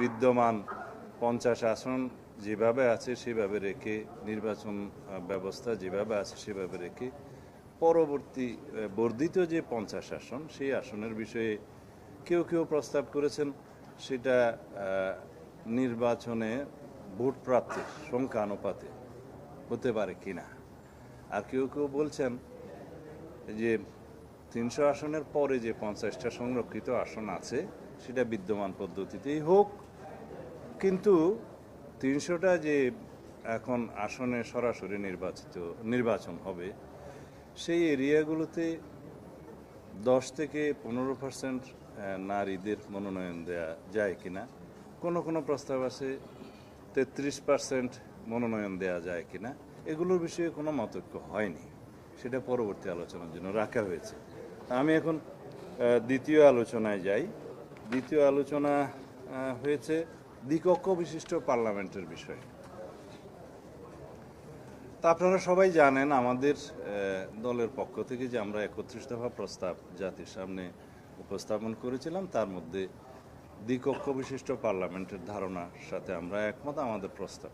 বিদ্যমান পঞ্চাশ আসন যেভাবে আছে, সেভাবে রেখে নির্বাচন ব্যবস্থা যেভাবে আছে, সেভাবে রেখে পরবর্তী বর্ধিত যে পঞ্চাশ আসন, সেই আসনের বিষয়ে কেউ কেউ প্রস্তাব করেছেন। সেটা নির্বাচনে ভোট প্রাপ্তির সংখ্যা অনুপাতে হতে পারে কিনা। আর কেউ কেউ বলছেন যে তিনশো আসনের পরে যে পঞ্চাশটা সংরক্ষিত আসন আছে, সেটা বিদ্যমান পদ্ধতিতেই হোক কিন্তু তিনশোটা যে এখন আসনে সরাসরি নির্বাচিত, নির্বাচন হবে, সেই এরিয়াগুলোতে দশ থেকে পনেরো পার্সেন্ট নারীদের মনোনয়ন দেয়া যায় কিনা, কোনো কোনো প্রস্তাব আছে তেত্রিশ পার্সেন্ট মনোনয়ন দেয়া যায় কিনা, এগুলোর বিষয়ে কোনো মতৈক্য হয়নি। সেটা পরবর্তী আলোচনার জন্য রাখা হয়েছে। আমি এখন দ্বিতীয় আলোচনায় যাই। দ্বিতীয় আলোচনা হয়েছে দ্বিকক্ষ বিশিষ্ট পার্লামেন্টের বিষয়। তা আপনারা সবাই জানেন, আমাদের দলের পক্ষ থেকে যে আমরা একত্রিশ দফা প্রস্তাব জাতির সামনে উপস্থাপন করেছিলাম, তার মধ্যে দ্বিকক্ষ বিশিষ্ট পার্লামেন্টের ধারণার সাথে আমরা একমত, আমাদের প্রস্তাব।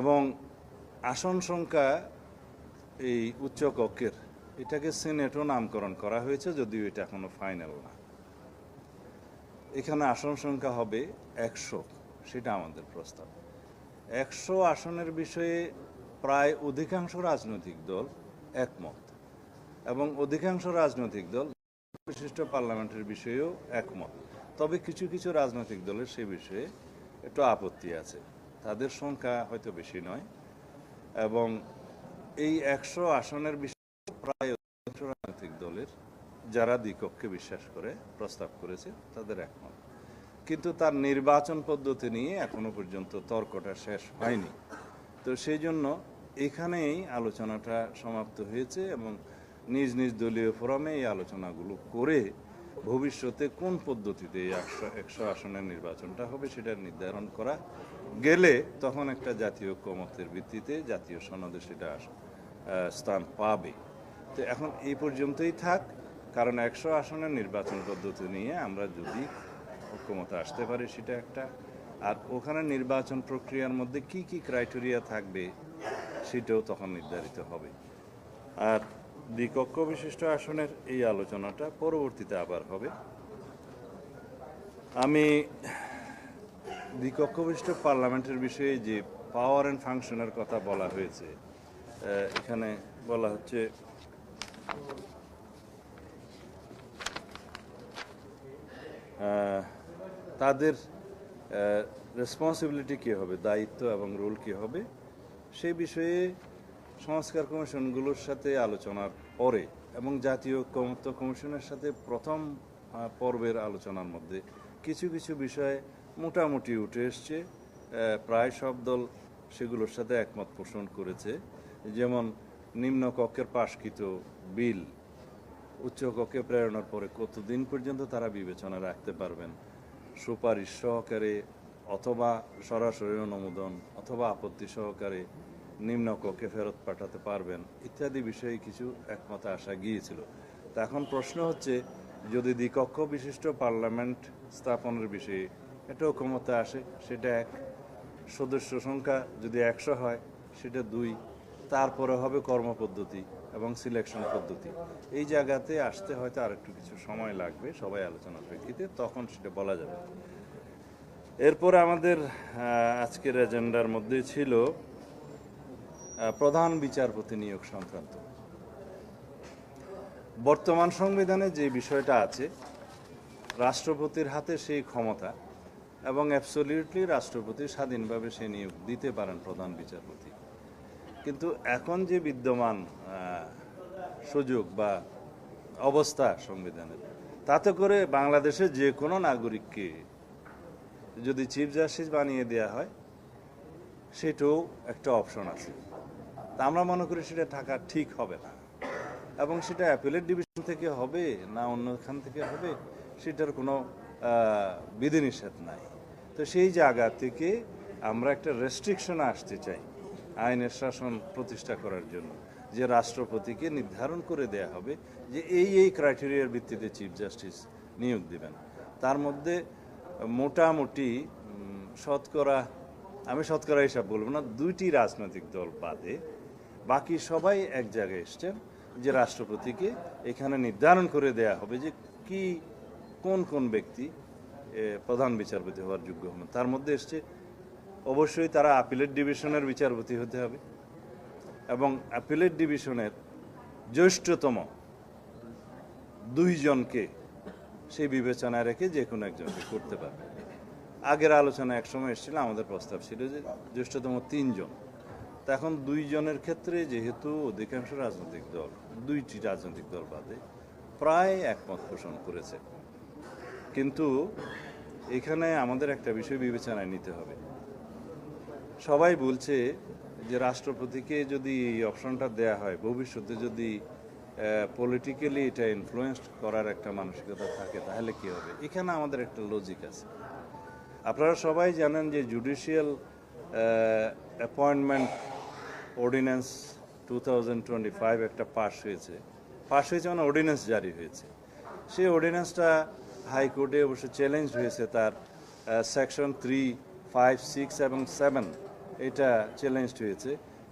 এবং আসন সংখ্যা এই উচ্চ কক্ষের এটাকে সিনেটও নামকরণ করা হয়েছে, যদিও এটা এখনও ফাইনাল না। এখানে আসন সংখ্যা হবে একশো, সেটা আমাদের প্রস্তাব। একশো আসনের বিষয়ে প্রায় অধিকাংশ রাজনৈতিক দল একমত এবং অধিকাংশ রাজনৈতিক দল বিশিষ্ট পার্লামেন্টের বিষয়েও একমত। তবে কিছু কিছু রাজনৈতিক দলের সে বিষয়ে একটু আপত্তি আছে। তাদের সংখ্যা হয়তো বেশি নয় এবং এই একশো আসনের বিষয়ে প্রায় অধিকাংশ রাজনৈতিক দলের যারা দ্বিকক্ষে বিশ্বাস করে, প্রস্তাব করেছে, তাদের একমত। কিন্তু তার নির্বাচন পদ্ধতি নিয়ে এখনও পর্যন্ত তর্কটা শেষ হয়নি। তো সেই জন্য এখানেই আলোচনাটা সমাপ্ত হয়েছে এবং নিজ নিজ দলীয় ফোরামে এই আলোচনাগুলো করে ভবিষ্যতে কোন পদ্ধতিতে এই একশো একশো আসনের নির্বাচনটা হবে সেটা নির্ধারণ করা গেলে তখন একটা জাতীয় ঐক্যমতের ভিত্তিতে জাতীয় সনদে সেটা স্থান পাবে। তো এখন এই পর্যন্তই থাক। কারণ একশো আসনের নির্বাচন পদ্ধতি নিয়ে আমরা যদি ঐক্যমতে আসতে পারি সেটা একটা। আর ওখানে নির্বাচন প্রক্রিয়ার মধ্যে কি কি ক্রাইটেরিয়া থাকবে সেটাও তখন নির্ধারিত হবে। আর দ্বিকক্ষ বিশিষ্ট আসনের এই আলোচনাটা পরবর্তীতে আবার হবে। আমি দ্বিকক্ষ বিশিষ্ট পার্লামেন্টের বিষয়ে যে পাওয়ার অ্যান্ড ফাংশনের কথা বলা হয়েছে এখানে বলা হচ্ছে তাদের রেসপন্সিবিলিটি কী হবে, দায়িত্ব এবং রোল কী হবে সেই বিষয়ে সংস্কার কমিশনগুলোর সাথে আলোচনার পরে এবং জাতীয় ঐক্যমত্য কমিশনের সাথে প্রথম পর্বের আলোচনার মধ্যে কিছু কিছু বিষয়ে মোটামুটি উঠে এসছে। প্রায় সব দল সেগুলোর সাথে একমত পোষণ করেছে। যেমন নিম্ন কক্ষের পাশকৃত বিল, উচ্চ কক্ষে প্রেরণার পরে কতদিন পর্যন্ত তারা বিবেচনা রাখতে পারবেন সুপারিশ সহকারে অথবা সরাসরি অনুমোদন অথবা আপত্তি সহকারে নিম্ন কক্ষে ফেরত পাঠাতে পারবেন, ইত্যাদি বিষয়ে কিছু একমতে আসা গিয়েছিল। তা এখন প্রশ্ন হচ্ছে, যদি দ্বিকক্ষ বিশিষ্ট পার্লামেন্ট স্থাপনের বিষয়ে এটা ঐকমতে আসে, সেটা এক। সদস্য সংখ্যা যদি একশো হয়, সেটা দুই। তারপরে হবে কর্মপদ্ধতি। এবং সিলেকশন পদ্ধতি। এই জায়গাতে আসতে হয়তো আর একটু কিছু সময় লাগবে, সবাই আলোচনার প্রেক্ষিতে, তখন সেটা বলা যাবে। এরপরে আমাদের আজকের এজেন্ডার মধ্যে ছিল প্রধান বিচারপতি নিয়োগ সংক্রান্ত। বর্তমান সংবিধানে যে বিষয়টা আছে, রাষ্ট্রপতির হাতে সেই ক্ষমতা এবং অ্যাবসলিউটলি রাষ্ট্রপতি স্বাধীনভাবে সে নিয়োগ দিতে পারেন প্রধান বিচারপতি। কিন্তু এখন যে বিদ্যমান সুযোগ বা অবস্থা সংবিধানের তাতে করে বাংলাদেশের যে কোনো নাগরিককে যদি চিফ জাস্টিস বানিয়ে দেওয়া হয়, সেটাও একটা অপশন আছে। তা আমরা মনে করি সেটা থাকা ঠিক হবে না। এবং সেটা অ্যাপেলেট ডিভিশন থেকে হবে না অন্যখান থেকে হবে, সেটার কোনো বিধিনিষেধ নাই। তো সেই জায়গা থেকে আমরা একটা রেস্ট্রিকশন আসতে চাই। আইনের শাসন প্রতিষ্ঠা করার জন্য, যে রাষ্ট্রপতিকে নির্ধারণ করে দেয়া হবে যে এই এই ক্রাইটেরিয়ার ভিত্তিতে চিফ জাস্টিস নিয়োগ দিবেন। তার মধ্যে মোটামুটি শতকরা, আমি শতকরা হিসাব বলব না, দুইটি রাজনৈতিক দল বাদে বাকি সবাই এক জায়গায় এসছেন যে রাষ্ট্রপতিকে এখানে নির্ধারণ করে দেয়া হবে যে কি, কোন কোন ব্যক্তি প্রধান বিচারপতি হওয়ার যোগ্য হবেন। তার মধ্যে এসছে অবশ্যই তারা আপিলেট ডিভিশনের বিচারপতি হতে হবে এবং আপিলেট ডিভিশনের জ্যেষ্ঠতম দুইজনকে সেই বিবেচনায় রেখে যে কোনো একজনকে করতে পারবে। আগের আলোচনা একসময় এসেছিল, আমাদের প্রস্তাব ছিল যে জ্যেষ্ঠতম তিনজন। তা এখন দুইজনের ক্ষেত্রে যেহেতু অধিকাংশ রাজনৈতিক দল, দুইটি রাজনৈতিক দল বাদে প্রায় একমত পোষণ করেছে। কিন্তু এখানে আমাদের একটা বিষয় বিবেচনায় নিতে হবে। সবাই বলছে যে রাষ্ট্রপতিকে যদি এই অপশনটা দেয়া হয়, ভবিষ্যতে যদি পলিটিক্যালি এটা ইনফ্লুয়েন্স করার একটা মানসিকতা থাকে, তাহলে কি হবে? এখানে আমাদের একটা লজিক আছে। আপনারা সবাই জানেন যে জুডিশিয়াল অ্যাপয়েন্টমেন্ট অর্ডিন্যান্স টু একটা পাস হয়েছে। পাস হয়েছে মানে অর্ডিন্যান্স জারি হয়েছে। সেই অর্ডিন্যান্সটা হাইকোর্টে অবশ্য চ্যালেঞ্জ হয়েছে তার সেকশন থ্রি ফাইভ সিক্স এবং সেভেন এটা চ্যালেঞ্জ হয়েছে।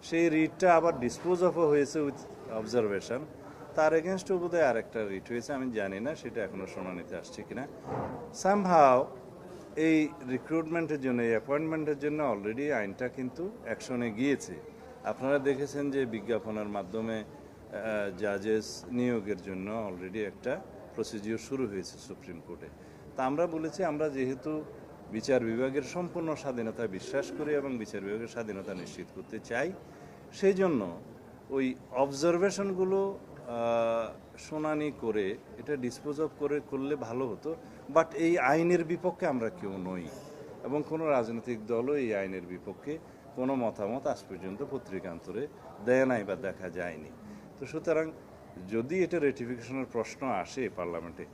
সেই রিটটা আবার ডিসপোজ অফও হয়েছে উইথ অবজারভেশন তার এগেনস্টও বোধহয় আরেকটা রিট হয়েছে, আমি জানি না, সেটা এখনও শুনানিতে আসছে কি কিনা। সামহাও এই রিক্রুটমেন্টের জন্য, এই অ্যাপয়েন্টমেন্টের জন্য অলরেডি আইনটা কিন্তু অ্যাকশনে গিয়েছে। আপনারা দেখেছেন যে বিজ্ঞাপনের মাধ্যমে জাজেস নিয়োগের জন্য অলরেডি একটা প্রসিজিওর শুরু হয়েছে সুপ্রিম কোর্টে তা আমরা বলেছি, আমরা যেহেতু বিচার বিভাগের সম্পূর্ণ স্বাধীনতায় বিশ্বাস করি এবং বিচার বিভাগের স্বাধীনতা নিশ্চিত করতে চাই। সেই জন্য ওই অবজারভেশনগুলো শুনানি করে, এটা ডিসপোজ অফ করে করলে ভালো হতো। বাট এই আইনের বিপক্ষে আমরা কেউ নই এবং কোনো রাজনৈতিক দলও এই আইনের বিপক্ষে কোনো মতামত আজ পর্যন্ত পত্রিকান্তরে দেয় নাই বা দেখা যায়নি। তো সুতরাং যদি এটা রেটিফিকেশনের প্রশ্ন আসে পার্লামেন্টে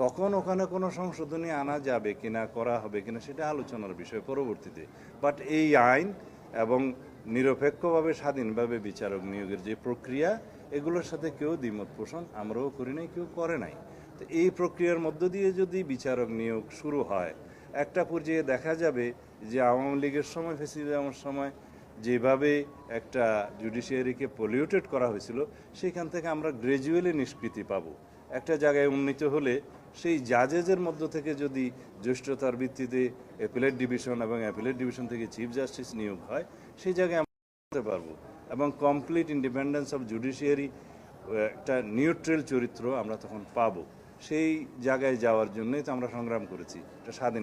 তখন ওখানে কোনো সংশোধনী আনা যাবে কিনা, করা হবে কিনা সেটা আলোচনার বিষয় পরবর্তীতে। বাট এই আইন এবং নিরপেক্ষভাবে, স্বাধীনভাবে বিচারক নিয়োগের যে প্রক্রিয়া, এগুলোর সাথে কেউ দ্বিমত পোষণ আমরাও করি নাই, কেউ করে নাই। তো এই প্রক্রিয়ার মধ্য দিয়ে যদি বিচারক নিয়োগ শুরু হয়, একটা পর্যায়ে দেখা যাবে যে আওয়ামী লীগের সময় ফেসিলিজমের সময় যেভাবে একটা জুডিশিয়ারিকে পলিউটেড করা হয়েছিল, সেখান থেকে আমরা গ্র্যাজুয়ালি নিষ্কৃতি পাবো। একটা জায়গায় উন্নীত হলে সেই জাজেজের মধ্য থেকে যদি জ্যেষ্ঠতার ভিত্তিতে অ্যাপিলেট ডিভিশন এবং অ্যাপিলেট ডিভিশন থেকে চিফ জাস্টিস নিয়োগ হয়, সেই জায়গায় আমরা করতে পারব। এবং কমপ্লিট ইন্ডিপেন্ডেন্স অফ জুডিশিয়ারি একটা নিউট্রাল চরিত্র আমরা তখন পাবো। সেই জায়গায় যাওয়ার জন্যই তো আমরা সংগ্রাম করেছি। এটা স্বাধীন